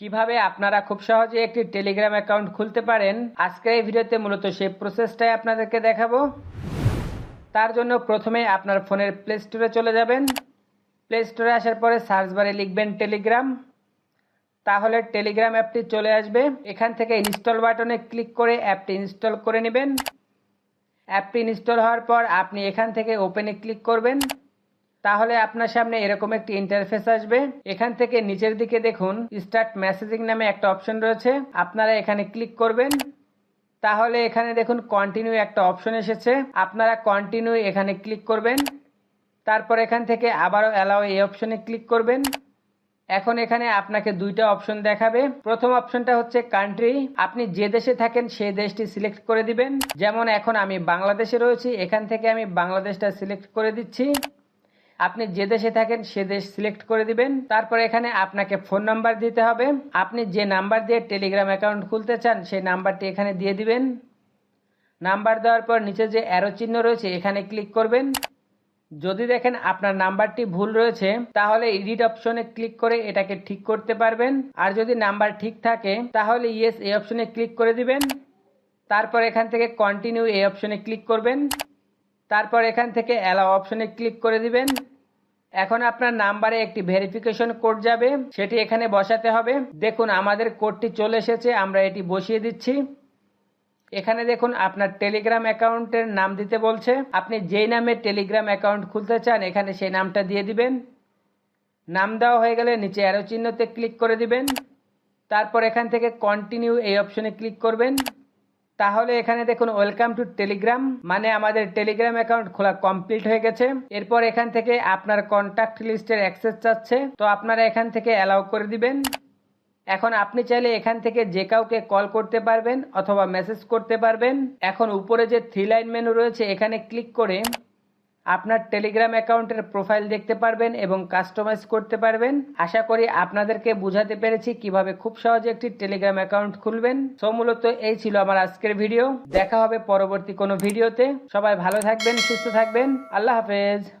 কীভাবে আপনারা খুব সহজে একটি টেলিগ্রাম অ্যাকাউন্ট খুলতে পারেন? আজকের এই ভিডিওতে মূলত সেই প্রসেসটাই আপনাদেরকে দেখাবো। তার জন্য প্রথমে আপনার ফোনের প্লে স্টোরে চলে যাবেন। প্লে স্টোরে আসার পরে সার্চ বারে লিখবেন টেলিগ্রাম। তাহলে টেলিগ্রাম অ্যাপটি চলে আসবে। এখান থেকে ইনস্টল বাটনে ক্লিক করে অ্যাপটি ইনস্টল করে নেবেন। অ্যাপটি ইনস্টল হওয়ার পর আপনি এখান থেকে ওপেনে ক্লিক করবেন। তাহলে আপনার সামনে এরকম একটি ইন্টারফেস আসবে। এখান থেকে নিচের দিকে দেখুন স্টার্ট মেসেজিং নামে একটা অপশন রয়েছে। আপনারা এখানে ক্লিক করবেন। তাহলে এখানে দেখুন কন্টিনিউ একটা অপশন এসেছে। আপনারা কন্টিনিউ এখানে ক্লিক করবেন। তারপর এখান থেকে আবারও অ্যালাও এই অপশনে ক্লিক করবেন। এখন এখানে আপনাকে দুইটা অপশন দেখাবে। প্রথম অপশনটা হচ্ছে কান্ট্রি আপনি যে দেশে থাকেন, সেই দেশটি সিলেক্ট করে দিবেন। যেমন এখন আমি বাংলাদেশে রয়েছি, এখান থেকে আমি বাংলাদেশটা সিলেক্ট করে দিচ্ছি। আপনি যে দেশে থাকেন, সে দেশ সিলেক্ট করে দিবেন। তারপর এখানে আপনাকে ফোন নাম্বার দিতে হবে। আপনি যে নাম্বার দিয়ে টেলিগ্রাম অ্যাকাউন্ট খুলতে চান, সেই নাম্বারটি এখানে দিয়ে দিবেন। নাম্বার দেওয়ার পর নিচে যে অ্যারো চিহ্ন রয়েছে, এখানে ক্লিক করবেন। যদি দেখেন আপনার নাম্বারটি ভুল রয়েছে, তাহলে এডিট অপশনে ক্লিক করে এটাকে ঠিক করতে পারবেন। আর যদি নাম্বার ঠিক থাকে, তাহলে ইয়েস এই অপশনে ক্লিক করে দিবেন। তারপর এখান থেকে কন্টিনিউ এই অপশনে ক্লিক করবেন। তারপর এখান থেকে অ্যালাও অপশনে ক্লিক করে দিবেন। এখন আপনার নাম্বারে একটি ভেরিফিকেশন কোড যাবে, সেটি এখানে বসাতে হবে। দেখুন, আমাদের কোডটি চলে এসেছে, আমরা এটি বসিয়ে দিচ্ছি। এখানে দেখুন, আপনার টেলিগ্রাম অ্যাকাউন্টের নাম দিতে বলছে। আপনি যেই নামে টেলিগ্রাম অ্যাকাউন্ট খুলতে চান, এখানে সেই নামটা দিয়ে দিবেন। নাম দেওয়া হয়ে গেলে নিচে অ্যারো চিহ্নতে ক্লিক করে দিবেন। তারপর এখান থেকে কন্টিনিউ এই অপশনে ক্লিক করবেন। তাহলে এখানে দেখুন ওয়েলকাম টু টেলিগ্রাম মানে আমাদের টেলিগ্রাম অ্যাকাউন্ট খোলা কমপ্লিট হয়ে গেছে। এরপর এখান থেকে আপনার কন্ট্যাক্ট লিস্টের অ্যাক্সেস চাচ্ছে। তো আপনারা এখান থেকে অ্যালাউ করে দিবেন। এখন আপনি চাইলে এখান থেকে যে কাউকে কল করতে পারবেন অথবা মেসেজ করতে পারবেন। এখন উপরে যে থ্রি লাইন মেনু রয়েছে, এখানে ক্লিক করে আপনার টেলিগ্রাম অ্যাকাউন্টের প্রোফাইল দেখতে পারবেন এবং কাস্টমাইজ করতে পারবেন। আশা করি আপনাদেরকে বুঝাতে পেরেছি কীভাবে খুব সহজে একটি টেলিগ্রাম অ্যাকাউন্ট খুলবেন। সো, মূলত এই ছিল আমার আজকের ভিডিও। দেখা হবে পরবর্তী কোনো ভিডিওতে। সবাই ভালো থাকবেন, সুস্থ থাকবেন। আল্লাহ হাফেজ।